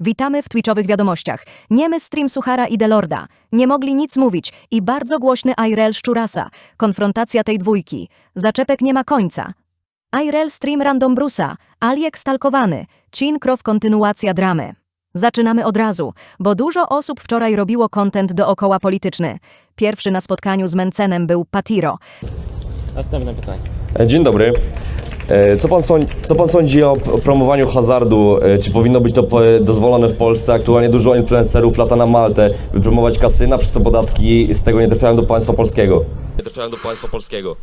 Witamy w Twitchowych wiadomościach. Niemy stream Suchara i Delorda. Nie mogli nic mówić i bardzo głośny Irel Szczurasa. Konfrontacja tej dwójki. Zaczepek nie ma końca. Irel stream Random Brusa. Aliek stalkowany. Cinkrow kontynuacja dramy. Zaczynamy od razu, bo dużo osób wczoraj robiło content dookoła polityczny. Pierwszy na spotkaniu z Mencenem był Patiro. Następne pytanie. E, Dzień dobry. E, Co pan, sądzi, co pan sądzi o promowaniu hazardu? E, Czy powinno być to dozwolone w Polsce? Aktualnie dużo influencerów lata na Maltę, by promować kasyna, przez co podatki z tego nie trafiają do państwa polskiego. Nie trafiają do państwa polskiego.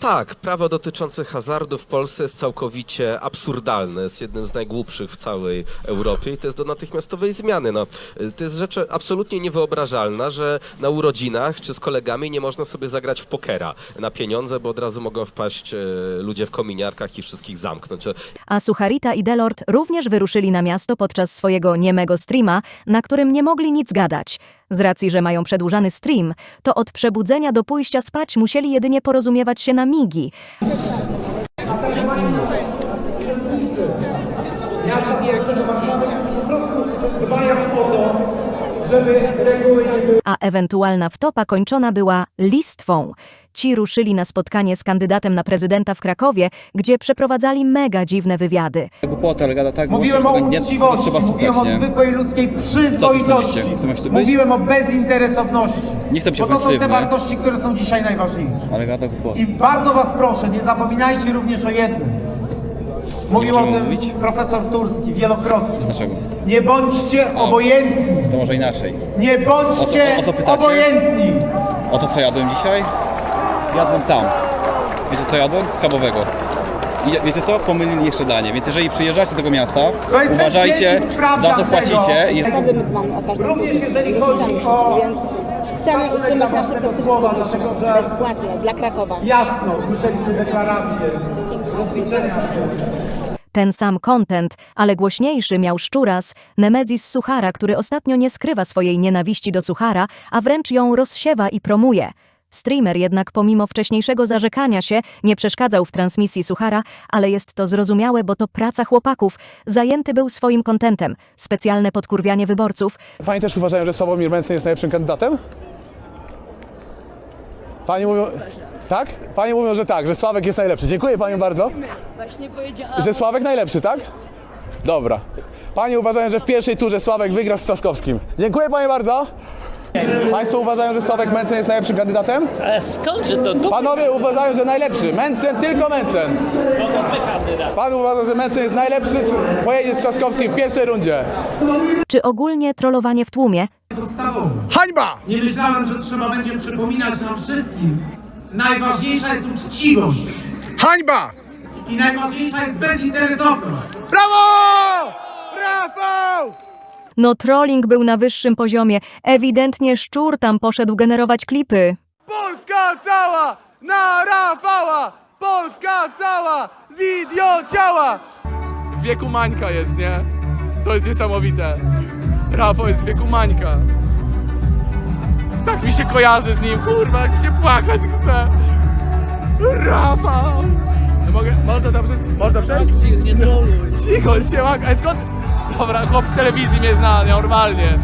Tak, prawo dotyczące hazardu w Polsce jest całkowicie absurdalne, jest jednym z najgłupszych w całej Europie i to jest do natychmiastowej zmiany. No, to jest rzecz absolutnie niewyobrażalna, że na urodzinach czy z kolegami nie można sobie zagrać w pokera na pieniądze, bo od razu mogą wpaść e, ludzie w kominiarkach i wszystkich zamknąć. A Sucharita i Delord również wyruszyli na miasto podczas swojego niemego streama, na którym nie mogli nic gadać. Z racji, że mają przedłużany stream, to od przebudzenia do pójścia spać musieli jedynie porozumiewać się na migi. dbają o to, żeby reguły nie były a ewentualna wtopa kończona była listwą. Ci ruszyli na spotkanie z kandydatem na prezydenta w Krakowie, gdzie przeprowadzali mega dziwne wywiady. Głupota, ale gada tak Mówiłem o nie- uczciwości, trzeba słuchać, mówiłem o nie? zwykłej ludzkiej przyzwoitości, tu być? mówiłem o bezinteresowności. Nie chcę być Bo to są te ofensywny. wartości, które są dzisiaj najważniejsze. Ale gada głupota. I bardzo was proszę, nie zapominajcie również o jednym. Mówił o tym mówić? profesor Turski wielokrotnie. Dlaczego? Nie bądźcie obojętni. To może inaczej. Nie bądźcie O co- o co obojętni. O to, co jadłem dzisiaj? Jadłem tam. Wiecie, co jadłem? Schabowego. I wiecie co? Pomylili jeszcze danie. Więc jeżeli przyjeżdżacie do tego miasta, jest uważajcie, za co płacicie. każdym Również jeżeli chodzi o- więc chcemy utrzymać nasze słowa, dlatego że- bezpłatne dla Krakowa. Jasno, słyszeliśmy deklarację. Ten sam content, ale głośniejszy miał Szczuras, Nemezis Suchara, który ostatnio nie skrywa swojej nienawiści do Suchara, a wręcz ją rozsiewa i promuje. Streamer jednak pomimo wcześniejszego zarzekania się nie przeszkadzał w transmisji Suchara, ale jest to zrozumiałe, bo to praca chłopaków. Zajęty był swoim kontentem, specjalne podkurwianie wyborców, Pani też uważają, że Sławomir Mencen jest najlepszym kandydatem? Pani mówią... Tak? Pani mówią, że tak, że Sławek jest najlepszy. Dziękuję Panią bardzo. Właśnie powiedziałam. Że Sławek najlepszy, tak? Dobra. Pani uważają, że w pierwszej turze Sławek wygra z Trzaskowskim. Dziękuję Pani bardzo. Państwo uważają, że Sławek Mencen jest najlepszym kandydatem? Ale skądże to dobry Panowie uważają, że najlepszy. Mencen, tylko Mencen. kandydat? Pan uważa, że Mencen jest najlepszy, czy pojedzie z Trzaskowskim w pierwszej rundzie? czy ogólnie trollowanie w tłumie, podstawowy. Hańba! Nie myślałem, że trzeba będzie przypominać nam wszystkim. Najważniejsza jest uczciwość Hańba! i najważniejsza jest bezinteresowność. Brawo! Rafał! No trolling był na wyższym poziomie. Ewidentnie szczur tam poszedł generować klipy. Polska cała na Rafała! Polska cała zidiociała! W wieku Mańka jest, nie? To jest niesamowite. Rafał jest wieku Mańka. Tak mi się kojarzy z nim, kurwa, jak mi się płakać chce. Rafał! No mogę, można tam przejść? Można przejść? Nie troluj. Cicho, się łak... A skąd? Dobra, chłop z telewizji mnie zna, normalnie.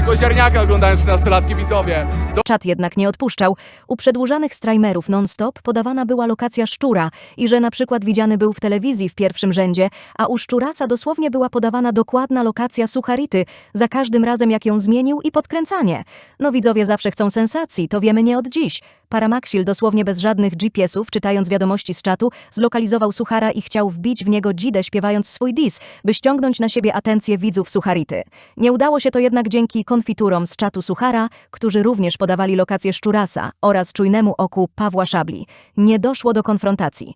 Tylko ziarniaka oglądają 13-latki widzowie. Czat jednak nie odpuszczał. U przedłużanych streamerów non-stop podawana była lokacja szczura i że na przykład widziany był w telewizji w pierwszym rzędzie, a u szczurasa dosłownie była podawana dokładna lokacja sucharity, za każdym razem jak ją zmienił i podkręcanie. No widzowie zawsze chcą sensacji, to wiemy nie od dziś. Paramaxil dosłownie bez żadnych GPS-ów, czytając wiadomości z czatu, zlokalizował Suchara i chciał wbić w niego dzidę śpiewając swój dis, by ściągnąć na siebie atencję widzów Sucharity. Nie udało się to jednak dzięki konfiturom z czatu Suchara, którzy również podawali lokację Szczurasa oraz czujnemu oku Pawła Szabli. Nie doszło do konfrontacji.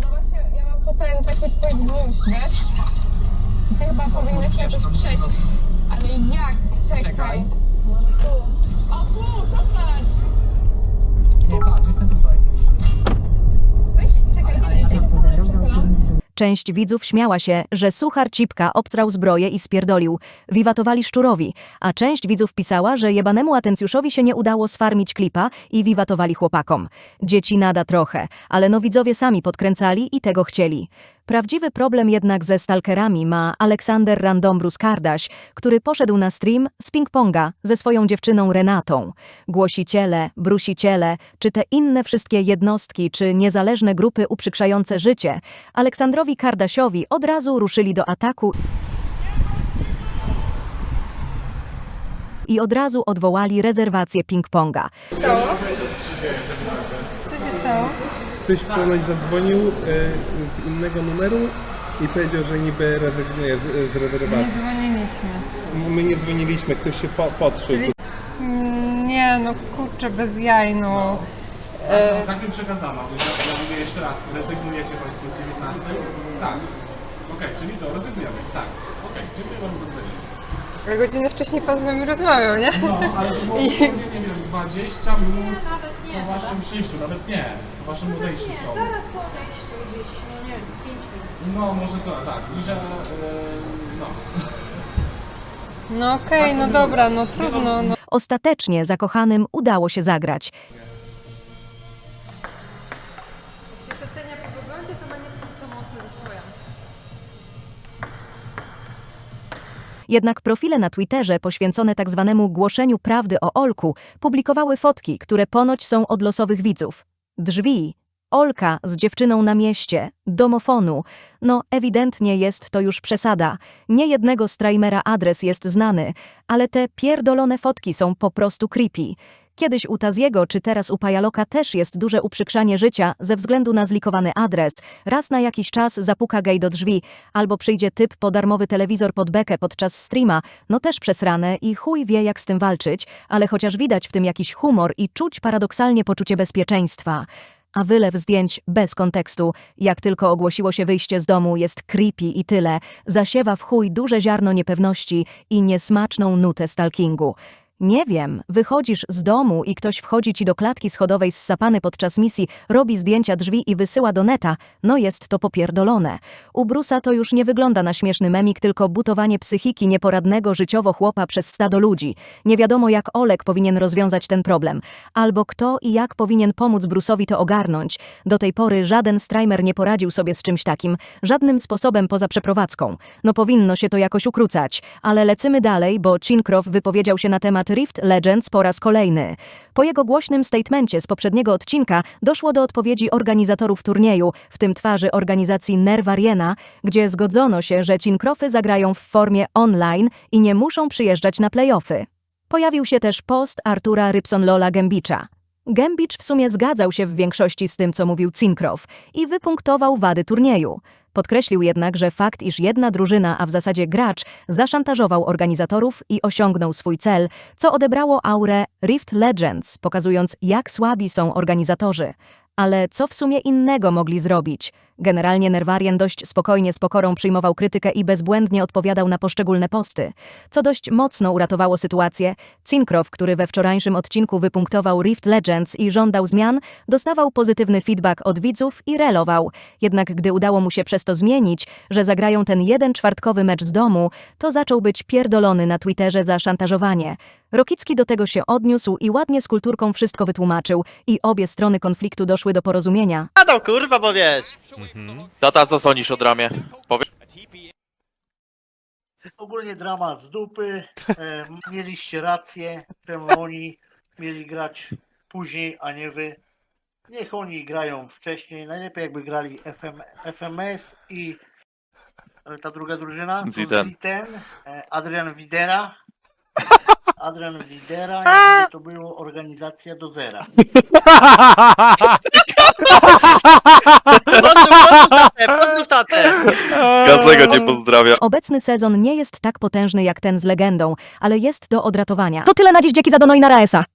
No właśnie, ja mam tutaj taki twój blues, wiesz? I ty chyba powinieneś jakoś przejść. Ale jak? Czekaj. Może tu. O tu, zobacz! Nie patrz, Część widzów śmiała się, że suchar Cipka obsrał zbroję i spierdolił. Wiwatowali szczurowi, a część widzów pisała, że jebanemu atencjuszowi się nie udało sfarmić klipa i wiwatowali chłopakom. Dzieci nada trochę, ale no widzowie sami podkręcali i tego chcieli. Prawdziwy problem jednak ze stalkerami ma Aleksander Randombrus Kardaś, który poszedł na stream z ping-ponga ze swoją dziewczyną Renatą. Głosiciele, brusiciele, czy te inne wszystkie jednostki, czy niezależne grupy uprzykrzające życie, Aleksandrowi Kardasiowi od razu ruszyli do ataku i od razu odwołali rezerwację ping-ponga. Ktoś ponoć zadzwonił e, z innego numeru i powiedział, że niby rezygnuje z, z rezerwacji. dzwoniliśmy. My nie dzwoniliśmy, ktoś się po, podszył. Nie no, kurczę, bez jaj, no. Tak mi przekazano, ja, ja mówię jeszcze raz, rezygnujecie Państwo z 19? Tak. Okej, czyli co, rezygnujemy? Tak. Okej, dziękuję bardzo serdecznie. Godzinę wcześniej pan z nami rozmawiał, nie? No, ale to było dosłownie, nie 20 minut po Waszym przyjściu, nawet nie, po Waszym odejściu stąd. Zaraz po odejściu gdzieś, no nie wiem, z 5 minut. No, może to, tak, i że, e, no. No okej, no dobra, no trudno, no. Ostatecznie zakochanym udało się zagrać. Jednak profile na Twitterze poświęcone tzw. głoszeniu prawdy o Olku publikowały fotki, które ponoć są od losowych widzów. Drzwi, Olka z dziewczyną na mieście, domofonu. No, ewidentnie jest to już przesada. Nie jednego streamera adres jest znany, ale te pierdolone fotki są po prostu creepy. Kiedyś u Taziego czy teraz u Pajaloka też jest duże uprzykrzanie życia ze względu na zlikowany adres. Raz na jakiś czas zapuka gej do drzwi, albo przyjdzie typ po darmowy telewizor pod bekę podczas streama, no też przesrane i chuj wie jak z tym walczyć, ale chociaż widać w tym jakiś humor i czuć paradoksalnie poczucie bezpieczeństwa. A wylew zdjęć bez kontekstu, jak tylko ogłosiło się wyjście z domu, jest creepy i tyle, zasiewa w chuj duże ziarno niepewności i niesmaczną nutę stalkingu. Nie wiem, wychodzisz z domu i ktoś wchodzi ci do klatki schodowej ssapany podczas misji, robi zdjęcia drzwi i wysyła do neta, no jest to popierdolone. U Brusa to już nie wygląda na śmieszny memik, tylko butowanie psychiki nieporadnego życiowo chłopa przez stado ludzi. Nie wiadomo jak Olek powinien rozwiązać ten problem, albo kto i jak powinien pomóc Brusowi to ogarnąć. Do tej pory żaden streamer nie poradził sobie z czymś takim, żadnym sposobem poza przeprowadzką. No powinno się to jakoś ukrócać, ale lecymy dalej, bo Cinkrow wypowiedział się na temat Rift Legends po raz kolejny. Po jego głośnym statemencie z poprzedniego odcinka doszło do odpowiedzi organizatorów turnieju, w tym twarzy organizacji Nerv Arena, gdzie zgodzono się, że Cinkrofy zagrają w formie online i nie muszą przyjeżdżać na playoffy. Pojawił się też post Artura Rybson-Lola Gembicza. Gembicz w sumie zgadzał się w większości z tym, co mówił Cinkrow i wypunktował wady turnieju. Podkreślił jednak, że fakt, iż jedna drużyna, a w zasadzie gracz, zaszantażował organizatorów i osiągnął swój cel, co odebrało aurę Rift Legends, pokazując jak słabi są organizatorzy. Ale co w sumie innego mogli zrobić? Generalnie Nerwarien dość spokojnie z pokorą przyjmował krytykę i bezbłędnie odpowiadał na poszczególne posty. Co dość mocno uratowało sytuację, Cinkrow, który we wczorajszym odcinku wypunktował Rift Legends i żądał zmian, dostawał pozytywny feedback od widzów i relował. Jednak gdy udało mu się przez to zmienić, że zagrają ten jeden czwartkowy mecz z domu, to zaczął być pierdolony na Twitterze za szantażowanie. Rokicki do tego się odniósł i ładnie z kulturką wszystko wytłumaczył i obie strony konfliktu doszły do porozumienia. Adam, kurwa, bo wiesz. Tata, co sądzisz o dramie? Powiedz. Ogólnie drama z dupy. E, mieliście rację. Czemu oni mieli grać później, a nie wy. Niech oni grają wcześniej. Najlepiej jakby grali FM, FMS i e, ta druga drużyna. Ziten. Ziten e, Adrian Widera. Adrian Widera, jakby to było organizacja do zera. Pozdrów tatę, pozdrów tatę. Gazego cię pozdrawia. Obecny sezon nie jest tak potężny jak ten z legendą, ale jest do odratowania. To tyle na dziś, dzięki za Dono i na Raesa.